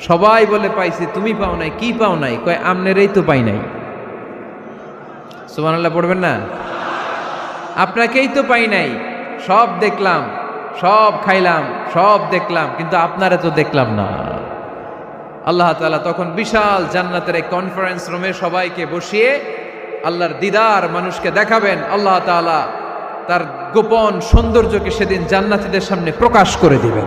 সবাই বলে পাইছি, তুমি পাও নাই, কি পাও নাই? কয়, আমনেরই তো পাই নাই। সুবহানাল্লাহ, পড়বেন না? আপনাকেই তো পাই নাই। সব দেখলাম, সব খাইলাম, সব দেখলাম, কিন্তু আপনারা তো দেখলাম না। আল্লাহ তাআলা তখন বিশাল জান্নাতের এক কনফারেন্স রুমে সবাইকে বসিয়ে আল্লাহর দিদার মানুষকে দেখাবেন। আল্লাহ তাআলা তার গোপন সৌন্দর্যকে সেদিন জান্নাতীদের সামনে প্রকাশ করে দিবেন।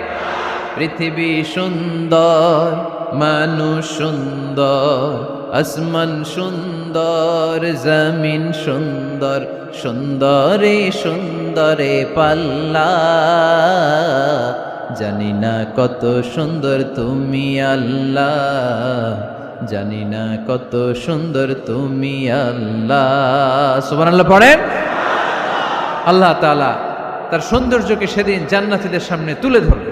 পৃথিবী সুন্দর, মানুষ সুন্দর, আসমান সুন্দর, জমিন সুন্দর, সুন্দরে সুন্দরে পাল্লা। জানি না কত সুন্দর তুমি আল্লাহ, জানি না কত সুন্দর তুমি আল্লাহ। সুবহানাল্লাহ পড়েন। আল্লাহ তাআলা তার সৌন্দর্যকে সেদিন জান্নাতীদের সামনে তুলে ধরবে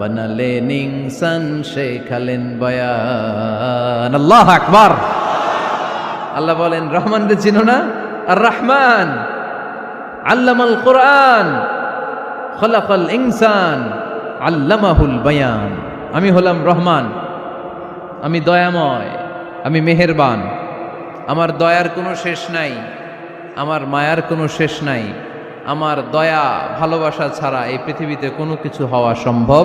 বানালেন ইনসান শেখালেন বায়ান। আল্লাহ আকবার। আল্লাহ বলেন, রহমান রে চিনো না? আর রহমান, আল্লামাল কোরআন, খলাকাল ইনসান, আল্লামাহুল বায়ান। আমি হলাম রহমান, আমি দয়াময়, আমি মেহেরবান। আমার দয়ার কোনো শেষ নাই, আমার মায়ার কোনো শেষ নাই। আমার দয়া, ভালোবাসা ছাড়া এই পৃথিবীতে কোনো কিছু হওয়া সম্ভব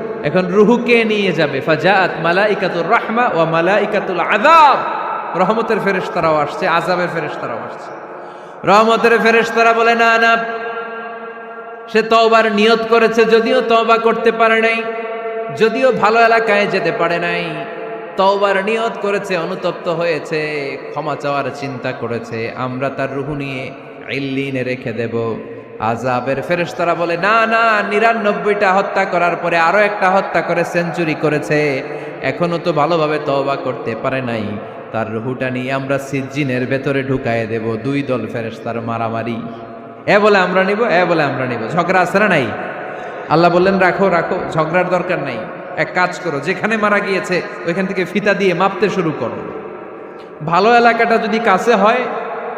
এখন রুহুকে নিয়ে যাবে? ফাজাত মালাইকাতুর রাহমা ও মালাইকাতুল আযাব। রহমতের ফেরেশতারাও আসছে, আযাবের ফেরেশতারাও আসছে। রহমতের ফেরেশতারা বলে, না না, সে তওবার নিয়ত করেছে, যদিও তওবা করতে পারে নাই, যদিও ভালো এলাকায় যেতে পারে নাই, তওবার নিয়ত করেছে, অনুতপ্ত হয়েছে, ক্ষমা চাওয়ার চিন্তা করেছে, আমরা তার রুহু নিয়ে ইল্লিনে রেখে দেব। আজাবের ফেরেশতারা বলে, না না, নিরানব্বইটা হত্যা করার পরে আরও একটা হত্যা করে সেঞ্চুরি করেছে। এখনও তো ভালোভাবে তওবা করতে পারে নাই। তার রুহুটা নিয়ে আমরা সিজিনের ভেতরে ঢুকায় দেব, দুই দল ফেরেশতার মারামারি। এ বলে আমরা নিব, এ বলে আমরা নিব। ঝগড়া আছে না নাই? আল্লাহ বললেন, রাখো রাখো, ঝগড়ার দরকার নাই। এক কাজ করো, যেখানে মারা গিয়েছে, ওইখান থেকে ফিতা দিয়ে মাপতে শুরু করো। ভালো এলাকাটা যদি কাছে হয়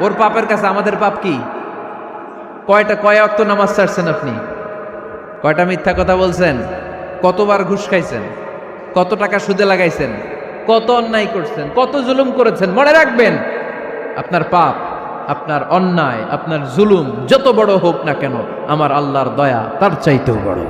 ওর পাপের কাছে আমাদের পাপ কি? কয়টা, কয় অক্ত নামাজ ছাড়ছেন আপনি? কয়টা মিথ্যা কথা বলছেন? কতবার ঘুষ খাইছেন? কত টাকা সুদে লাগাইছেন? কত অন্যায় করছেন? কত জুলুম করেছেন? মনে রাখবেন, আপনার পাপ, আপনার অন্যায়, আপনার জুলুম যত বড় হোক না কেন, আমার আল্লাহর দয়া তার চাইতেও বড়।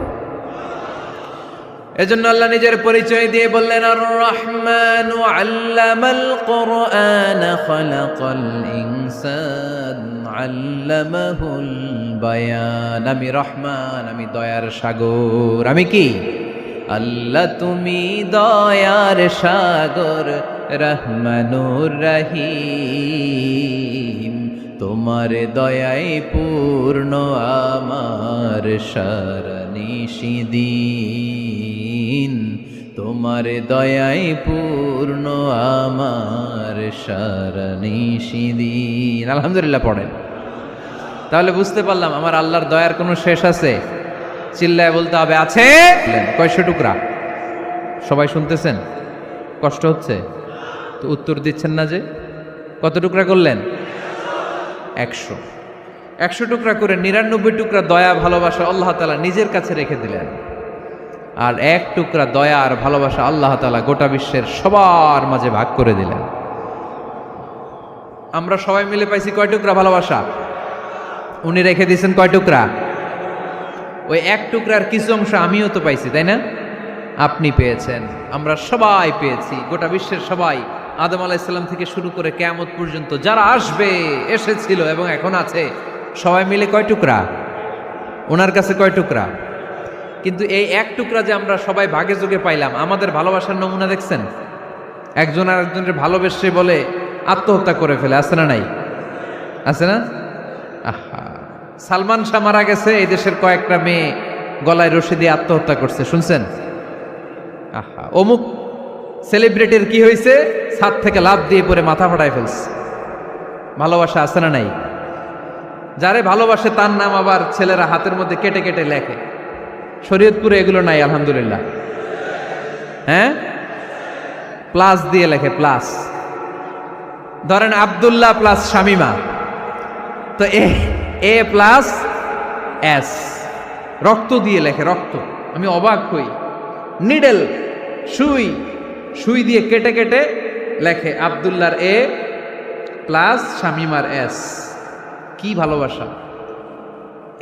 এজন্য আল্লাহ নিজের পরিচয় দিয়ে বললেন আর রহমান আল্লামাল কোরআন খালাকাল ইনসান আল্লামাহুল বায়ান। আমি রহমান, আমি দয়ার সাগর। আমি কি? আল্লাহ তুমি দয়ার সাগর, রহমানুর রহিম। তোমার দয়াই পূর্ণ, আমার সারনিশিদিন তোমার দয়াই পূর্ণ আমার সারনিশিদিন আলহামদুলিল্লাহ পড়েন। তাহলে বুঝতে পারলাম আমার আল্লাহর দয়ার কোনো শেষ আছে? চিল্লায় বলতে হবে, আছে? কয়শো টুকরা? সবাই শুনতেছেন? কষ্ট হচ্ছে? তো উত্তর দিচ্ছেন না যে? কত টুকরা করলেন? একশো। একশো টুকরা করে নিরানব্বই টুকরা দয়া, ভালোবাসা আল্লাহ তালা নিজের কাছে রেখে দিলেন। আর এক টুকরা দয়া আর ভালোবাসা আল্লাহ তালা গোটা বিশ্বের সবার মাঝে ভাগ করে দিলেন। আমরা সবাই মিলে পাইছি কয় টুকরা ভালোবাসা? উনি রেখে দিয়েছেন কয় টুকরা? ওই এক টুকরার কিছু অংশ আমিও তো পাইছি, তাই না? আপনি পেয়েছেন, আমরা সবাই পেয়েছি, গোটা বিশ্বের সবাই। আদম আলাইসাল্লাম থেকে শুরু করে কেয়ামত পর্যন্ত যারা আসবে, এসেছিল এবং এখন আছে, সবাই মিলে কয় টুকরা? ওনার কাছে কয় টুকরা? কিন্তু এই এক টুকরা যে আমরা সবাই ভাগে যোগে পাইলাম, আমাদের ভালোবাসার নমুনা দেখছেন? একজন আর একজনের ভালোবেসে বলে আত্মহত্যা করে ফেলে, আছে না নাই? আছে না? আহা। সালমান শাহ মারা গেছে, এই দেশের কয়েকটা মেয়ে গলায় রশি দিয়ে আত্মহত্যা করছে, শুনছেন? আহা। অমুক সেলিব্রিটির কি হয়েছে ছাদ থেকে লাভ দিয়ে পরে মাথা ফাটায় ফেলছে। ভালোবাসা আছে না নাই? যারে ভালোবাসে তার নাম আবার ছেলেরা হাতের মধ্যে কেটে কেটে লেখে। শরীয়তপুরে এগুলো নাই, আলহামদুলিল্লাহ। হ্যাঁ? প্লাস দিয়ে লেখে প্লাস ধরেন আব্দুল্লাহ প্লাস শামিমা। তো এ এ প্লাস এস রক্ত দিয়ে লেখে, রক্ত। আমি অবাক হই। নিডেল, সুই। সুই দিয়ে কেটে কেটে লেখে আব্দুল্লাহর এ প্লাস শামিমার এস কি ভালোবাসা।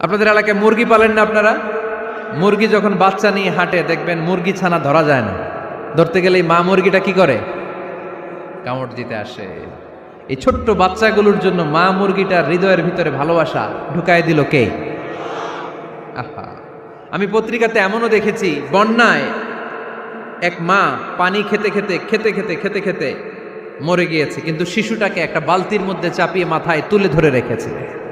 আপনাদের এলাকায় মুরগি পালেন না আপনারা? মুরগি যখন বাচ্চা নিয়ে হাঁটে, দেখবেন মুরগি ছানা ধরা যায় না। ধরতে গেলে মা মুরগিটা কি করে? কামড় দিতে আসে। এই ছোট্ট বাচ্চাগুলোর জন্য মা মুরগিটার হৃদয়ের ভিতরে ভালোবাসা ঢুকায় দিল কে? আহা। আমি পত্রিকাতে এমনও দেখেছি, বন্যায় এক মা পানি খেতে খেতে খেতে খেতে খেতে খেতে মরে গিয়েছে। কিন্তু শিশুটাকে একটা বালতির মধ্যে চাপিয়ে মাথায় তুলে ধরে রেখেছে।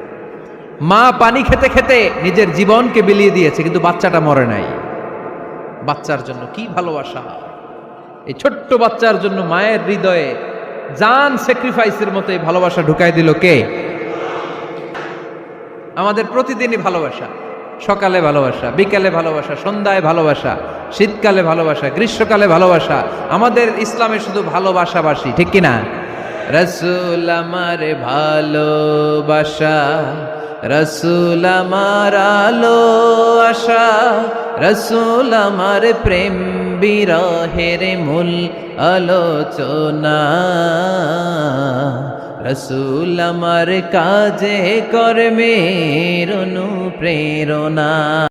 মা পানি খেতে খেতে নিজের জীবনকে বিলিয়ে দিয়েছে, কিন্তু বাচ্চাটা মরে নাই। বাচ্চার জন্য কি ভালোবাসা? এই ছোট্ট বাচ্চার জন্য মায়ের হৃদয়ে জান স্যাক্রিফাইসের মতো এই ভালোবাসা ঢুকাই দিল কে? আমাদের প্রতিদিনই ভালোবাসা। সকালে ভালোবাসা, বিকালে ভালোবাসা, সন্ধ্যায় ভালোবাসা, শীতকালে ভালোবাসা, গ্রীষ্মকালে ভালোবাসা, আমাদের ইসলামে শুধু ভালোবাসাবাসী, ঠিক কিনা? রসুল আমার ভালোবাসা। রসুল আমার আলো আশা, রসুল মার প্রেম বিরহের মূল আলোচনা। রসুল মার কাজে কর্মের অনুপ্রেরণা।